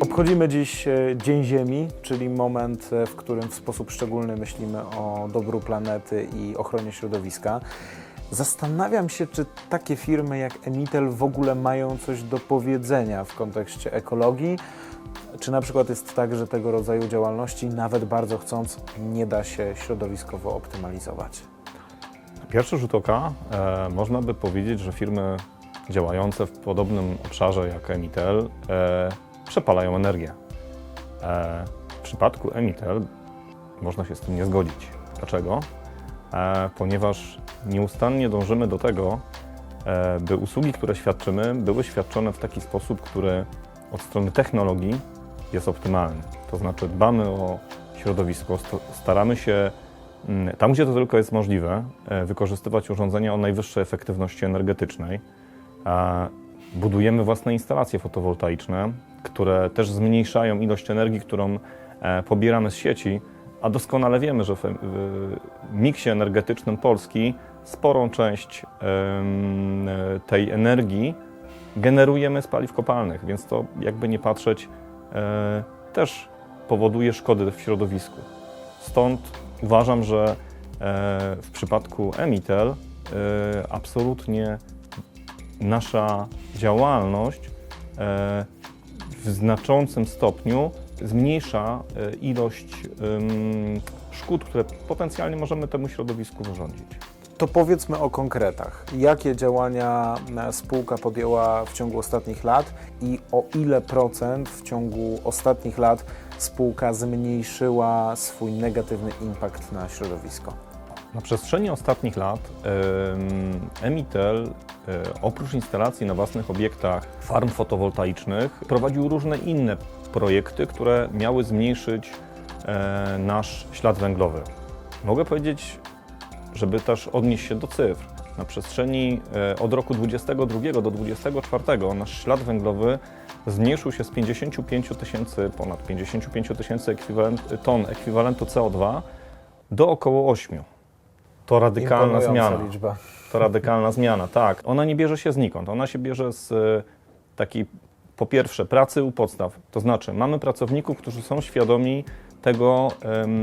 Obchodzimy dziś e, Dzień Ziemi, czyli moment, e, w którym w sposób szczególny myślimy o dobru planety i ochronie środowiska. Zastanawiam się, czy takie firmy jak Emitel w ogóle mają coś do powiedzenia w kontekście ekologii. Czy na przykład jest tak, że tego rodzaju działalności, nawet bardzo chcąc, nie da się środowiskowo optymalizować? Na pierwszy rzut oka e, można by powiedzieć, że firmy działające w podobnym obszarze jak Emitel e, przepalają energię. E, w przypadku Emitel można się z tym nie zgodzić. Dlaczego? E, ponieważ nieustannie dążymy do tego, e, by usługi, które świadczymy, były świadczone w taki sposób, który od strony technologii jest optymalny. To znaczy dbamy o środowisko, staramy się mm, tam, gdzie to tylko jest możliwe, wykorzystywać urządzenia o najwyższej efektywności energetycznej. Budujemy własne instalacje fotowoltaiczne, które też zmniejszają ilość energii, którą e, pobieramy z sieci, a doskonale wiemy, że w miksie energetycznym Polski sporą część tej energii generujemy z paliw kopalnych, więc to jakby nie patrzeć e, też powoduje szkody w środowisku. Stąd uważam, że e, w przypadku Emitel absolutnie nasza działalność w znaczącym stopniu zmniejsza e, ilość szkód, które potencjalnie możemy temu środowisku wyrządzić. To powiedzmy o konkretach. Jakie działania e, spółka podjęła w ciągu ostatnich lat i o ile procent w ciągu ostatnich lat spółka zmniejszyła swój negatywny impact na środowisko? Na przestrzeni ostatnich lat em, Emitel e, oprócz instalacji na własnych obiektach farm fotowoltaicznych prowadził różne inne projekty, które miały zmniejszyć e, nasz ślad węglowy. Mogę powiedzieć, żeby też odnieść się do cyfr. Na przestrzeni e, od roku 22 do 24 nasz ślad węglowy zmniejszył się z 55 tysięcy, ponad 55 tysięcy ekwiwalent, ton ekwiwalentu CO2 do około 8. To radykalna zmiana. liczba. To radykalna zmiana, tak. Ona nie bierze się znikąd. Ona się bierze z e, takiej, po pierwsze, pracy u podstaw. To znaczy, mamy pracowników, którzy są świadomi tego,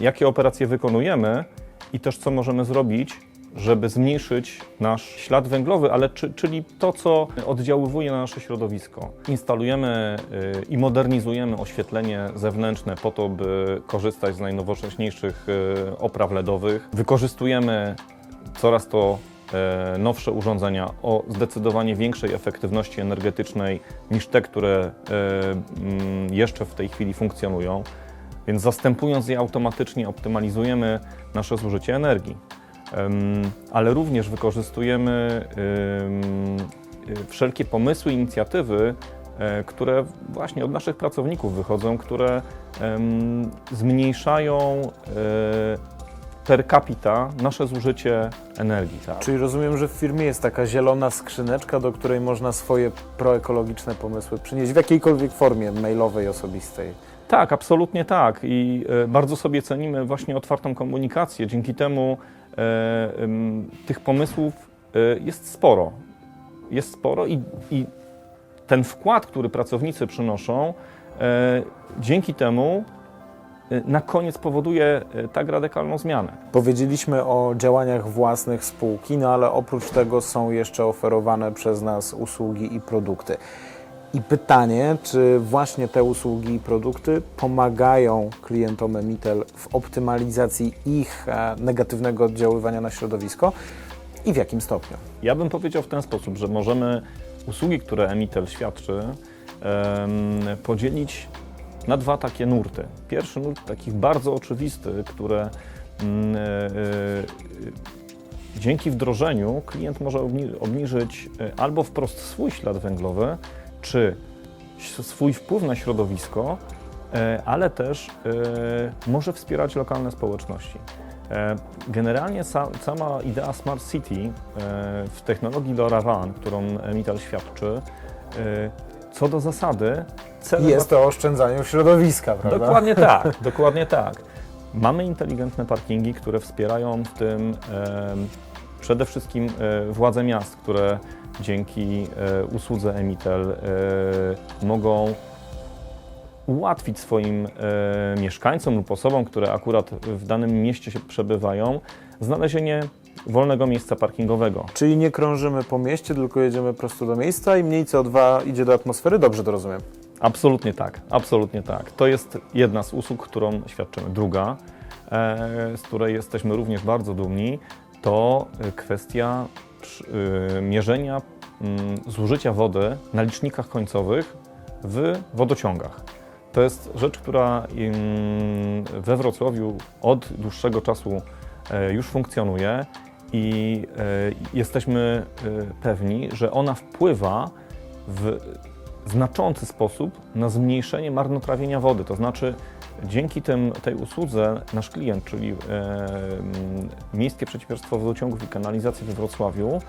jakie operacje wykonujemy i też co możemy zrobić, żeby zmniejszyć nasz ślad węglowy, ale czy, czyli to, co oddziaływuje na nasze środowisko. Instalujemy y, i modernizujemy oświetlenie zewnętrzne po to, by korzystać z najnowocześniejszych y, opraw LEDowych. Wykorzystujemy coraz to e, nowsze urządzenia o zdecydowanie większej efektywności energetycznej niż te, które e, mm, jeszcze w tej chwili funkcjonują. Więc zastępując je automatycznie, optymalizujemy nasze zużycie energii. Ale również wykorzystujemy em, wszelkie pomysły, inicjatywy, e, które właśnie od naszych pracowników wychodzą, które zmniejszają e, per capita nasze zużycie energii. Tak? Czyli rozumiem, że w firmie jest taka zielona skrzyneczka, do której można swoje proekologiczne pomysły przynieść w jakiejkolwiek formie, mailowej, osobistej. Tak, absolutnie tak. I e, bardzo sobie cenimy właśnie otwartą komunikację. Dzięki temu e, tych pomysłów e, jest sporo. Jest sporo i, i ten wkład, który pracownicy przynoszą, dzięki temu na koniec powoduje tak radykalną zmianę. Powiedzieliśmy o działaniach własnych spółki, no ale oprócz tego są jeszcze oferowane przez nas usługi i produkty. I pytanie, czy właśnie te usługi i produkty pomagają klientom Emitel w optymalizacji ich e, negatywnego oddziaływania na środowisko i w jakim stopniu? Ja bym powiedział w ten sposób, że możemy usługi, które Emitel świadczy, podzielić na dwa takie nurty. Pierwszy nurt takich bardzo oczywisty, które mm, e, e, dzięki wdrożeniu klient może obni- obniżyć albo wprost swój ślad węglowy, czy swój wpływ na środowisko, e, ale też e, może wspierać lokalne społeczności. E, Generalnie cała idea Smart City w technologii LoRaWAN, którą Emitel świadczy, co do zasady, celem Jest to oszczędzanie środowiska, prawda? Dokładnie tak, dokładnie tak. Mamy inteligentne parkingi, które wspierają w tym przede wszystkim e, władze miast, które dzięki e, usłudze Emitel e, mogą ułatwić swoim mieszkańcom lub osobom, które akurat w danym mieście się przebywają, znalezienie wolnego miejsca parkingowego. Czyli nie krążymy po mieście, tylko jedziemy prosto do miejsca i mniej CO2 idzie do atmosfery. Dobrze to rozumiem. Absolutnie tak, absolutnie tak. To jest jedna z usług, którą świadczymy. Druga, z której jesteśmy również bardzo dumni, to e, kwestia e, mierzenia mm, zużycia wody na licznikach końcowych w wodociągach. To jest rzecz, która mm, we Wrocławiu od dłuższego czasu e, już funkcjonuje i e, jesteśmy e, pewni, że ona wpływa w znaczący sposób na zmniejszenie marnotrawienia wody. To znaczy, dzięki tym, tej usłudze nasz klient, czyli e, m, Miejskie Przedsiębiorstwo Wodociągów i Kanalizacji we Wrocławiu,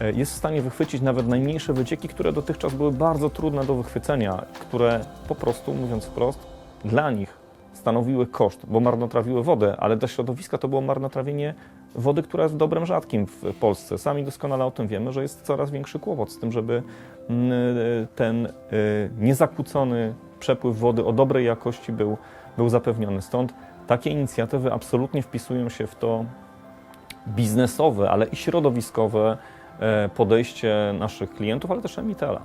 e, jest w stanie wychwycić nawet najmniejsze wycieki, które dotychczas były bardzo trudne do wychwycenia, które po prostu, mówiąc wprost, dla nich stanowiły koszt, bo marnotrawiły wodę, ale dla środowiska to było marnotrawienie wody, która jest dobrem rzadkim w Polsce. Sami doskonale o tym wiemy, że jest coraz większy kłopot z tym, żeby mm, ten y, niezakłócony przepływ wody o dobrej jakości był, był zapewniony. Stąd takie inicjatywy absolutnie wpisują się w to biznesowe, ale i środowiskowe e, podejście naszych klientów, ale też emitela.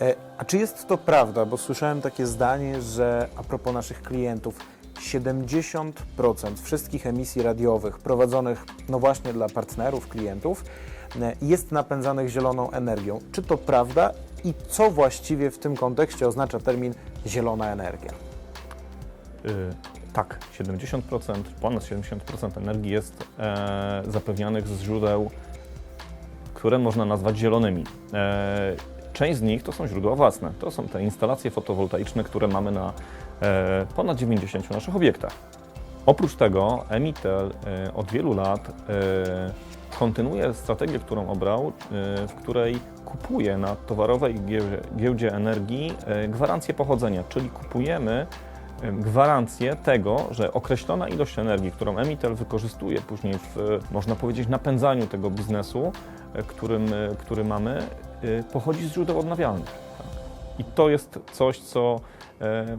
E, A czy jest to prawda? Bo słyszałem takie zdanie, że a propos naszych klientów, 70% wszystkich emisji radiowych prowadzonych, no właśnie dla partnerów, klientów, e, jest napędzanych zieloną energią. Czy to prawda i co właściwie w tym kontekście oznacza termin zielona energia? Y, Tak, 70%, ponad 70% energii jest e, zapewnianych z źródeł, które można nazwać zielonymi. E, część z nich to są źródła własne. To są te instalacje fotowoltaiczne, które mamy na ponad 90 naszych obiektach. Oprócz tego Emitel e, od wielu lat e, kontynuuje strategię, którą obrał, e, w której kupuje na towarowej giełdzie, giełdzie energii e, gwarancję pochodzenia, czyli kupujemy e, gwarancję tego, że określona ilość energii, którą Emitel wykorzystuje później w, e, można powiedzieć, napędzaniu tego biznesu, e, którym, e, który mamy, e, pochodzi z źródeł odnawialnych. I to jest coś, co e,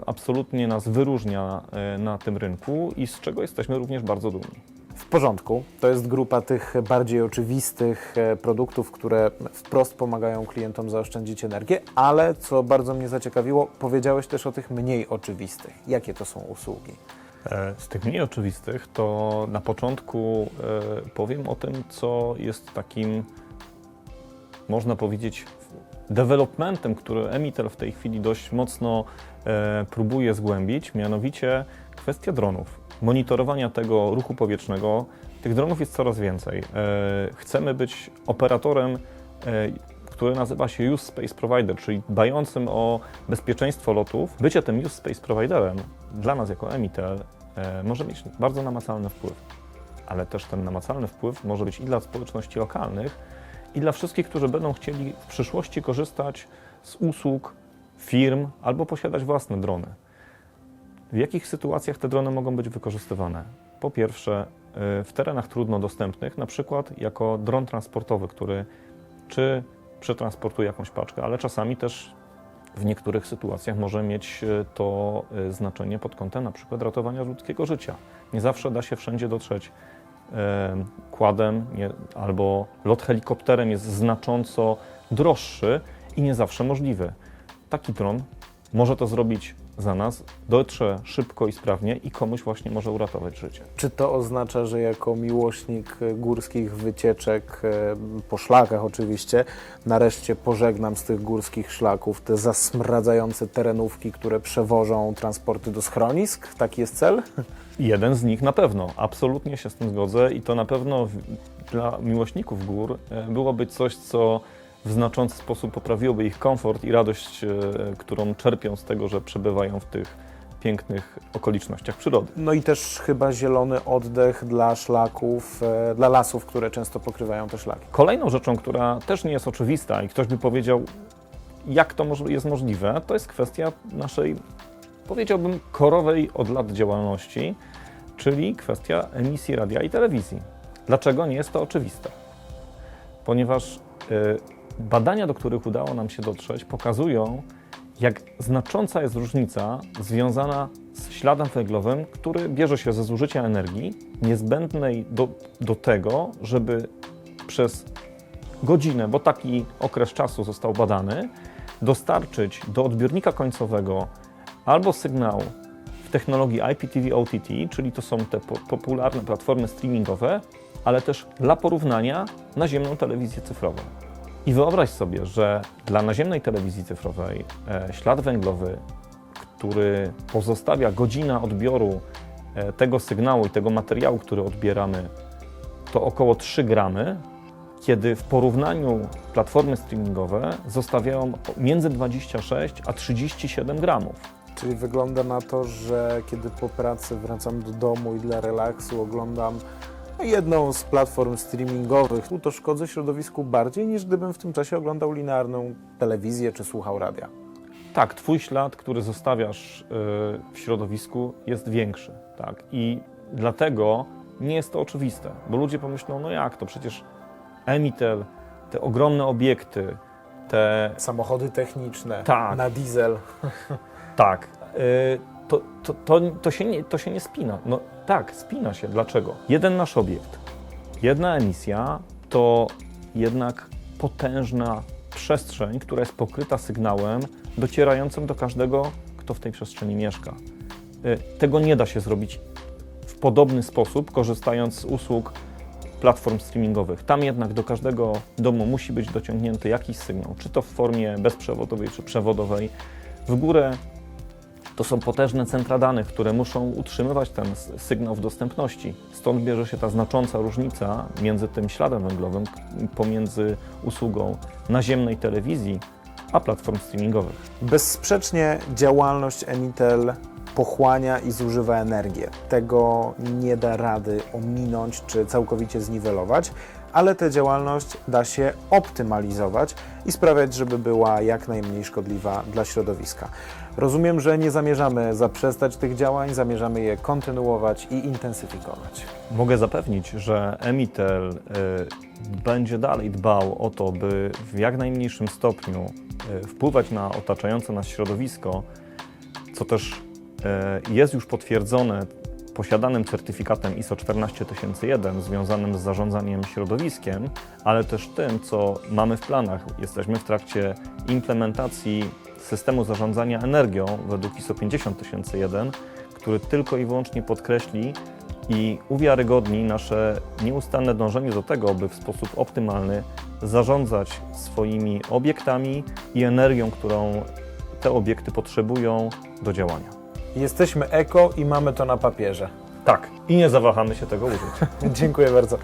absolutnie nas wyróżnia e, na tym rynku i z czego jesteśmy również bardzo dumni. W porządku. To jest grupa tych bardziej oczywistych e, produktów, które wprost pomagają klientom zaoszczędzić energię, ale co bardzo mnie zaciekawiło, powiedziałeś też o tych mniej oczywistych. Jakie to są usługi? E, Z tych mniej oczywistych to na początku e, powiem o tym, co jest takim, można powiedzieć, developmentem, który Emitel w tej chwili dość mocno e, próbuje zgłębić, mianowicie kwestia dronów, monitorowania tego ruchu powietrznego. Tych dronów jest coraz więcej. E, Chcemy być operatorem, e, który nazywa się Use Space Provider, czyli dbającym o bezpieczeństwo lotów. Bycie tym Use Space Providerem dla nas jako Emitel e, może mieć bardzo namacalny wpływ, ale też ten namacalny wpływ może być i dla społeczności lokalnych, i dla wszystkich, którzy będą chcieli w przyszłości korzystać z usług firm albo posiadać własne drony. W jakich sytuacjach te drony mogą być wykorzystywane? Po pierwsze, y, w terenach trudno dostępnych, na przykład jako dron transportowy, który czy przetransportuje jakąś paczkę, ale czasami też w niektórych sytuacjach może mieć y, to y, znaczenie pod kątem na przykład ratowania ludzkiego życia. Nie zawsze da się wszędzie dotrzeć kładem albo lot helikopterem jest znacząco droższy i nie zawsze możliwy. Taki dron może to zrobić za nas, dotrze szybko i sprawnie i komuś właśnie może uratować życie. Czy to oznacza, że jako miłośnik górskich wycieczek e, po szlakach oczywiście, nareszcie pożegnam z tych górskich szlaków te zasmradzające terenówki, które przewożą transporty do schronisk? Taki jest cel? Jeden z nich na pewno, absolutnie się z tym zgodzę i to na pewno dla miłośników gór e, byłoby coś, co w znaczący sposób poprawiłoby ich komfort i radość, e, którą czerpią z tego, że przebywają w tych pięknych okolicznościach przyrody. No i też chyba zielony oddech dla szlaków, e, dla lasów, które często pokrywają te szlaki. Kolejną rzeczą, która też nie jest oczywista i ktoś by powiedział, jak to jest możliwe, to jest kwestia naszej, powiedziałbym, korowej od lat działalności, czyli kwestia emisji radia i telewizji. Dlaczego nie jest to oczywiste? Ponieważ y, badania, do których udało nam się dotrzeć, pokazują, jak znacząca jest różnica związana z śladem węglowym, który bierze się ze zużycia energii niezbędnej do, do tego, żeby przez godzinę, bo taki okres czasu został badany, dostarczyć do odbiornika końcowego albo sygnał w technologii IPTV OTT, czyli to są te po popularne platformy streamingowe, ale też dla porównania naziemną telewizję cyfrową. I wyobraź sobie, że dla naziemnej telewizji cyfrowej e, ślad węglowy, który pozostawia godzina odbioru e, tego sygnału i tego materiału, który odbieramy, to około 3 gramy, kiedy w porównaniu platformy streamingowe zostawiają między 26 a 37 gramów. Czyli wygląda na to, że kiedy po pracy wracam do domu i dla relaksu oglądam jedną z platform streamingowych, to szkodzę środowisku bardziej niż gdybym w tym czasie oglądał linearną telewizję czy słuchał radia. Tak, twój ślad, który zostawiasz y, w środowisku, jest większy. Tak? I dlatego nie jest to oczywiste, bo ludzie pomyślą, no jak to, przecież Emitel, te ogromne obiekty, te Samochody techniczne Tak. na diesel. Tak. Y, To, to, to, to, się nie, to się nie spina. No tak, spina się. Dlaczego? Jeden nasz obiekt, jedna emisja to jednak potężna przestrzeń, która jest pokryta sygnałem docierającym do każdego, kto w tej przestrzeni mieszka. Y, Tego nie da się zrobić w podobny sposób, korzystając z usług platform streamingowych. Tam jednak do każdego domu musi być dociągnięty jakiś sygnał, czy to w formie bezprzewodowej, czy przewodowej. W górę to są potężne centra danych, które muszą utrzymywać ten sygnał w dostępności. Stąd bierze się ta znacząca różnica między tym śladem węglowym, pomiędzy usługą naziemnej telewizji a platform streamingowych. Bezsprzecznie działalność Emitel pochłania i zużywa energię. Tego nie da rady ominąć czy całkowicie zniwelować, ale tę działalność da się optymalizować i sprawiać, żeby była jak najmniej szkodliwa dla środowiska. Rozumiem, że nie zamierzamy zaprzestać tych działań, zamierzamy je kontynuować i intensyfikować. Mogę zapewnić, że Emitel y, będzie dalej dbał o to, by w jak najmniejszym stopniu y, wpływać na otaczające nas środowisko, co też y, jest już potwierdzone posiadanym certyfikatem ISO 14001 związanym z zarządzaniem środowiskiem, ale też tym, co mamy w planach. Jesteśmy w trakcie implementacji systemu zarządzania energią według ISO 50001, który tylko i wyłącznie podkreśli i uwiarygodni nasze nieustanne dążenie do tego, by w sposób optymalny zarządzać swoimi obiektami i energią, którą te obiekty potrzebują do działania. Jesteśmy eko i mamy to na papierze. Tak, i nie zawahamy się tego użyć. Dziękuję bardzo.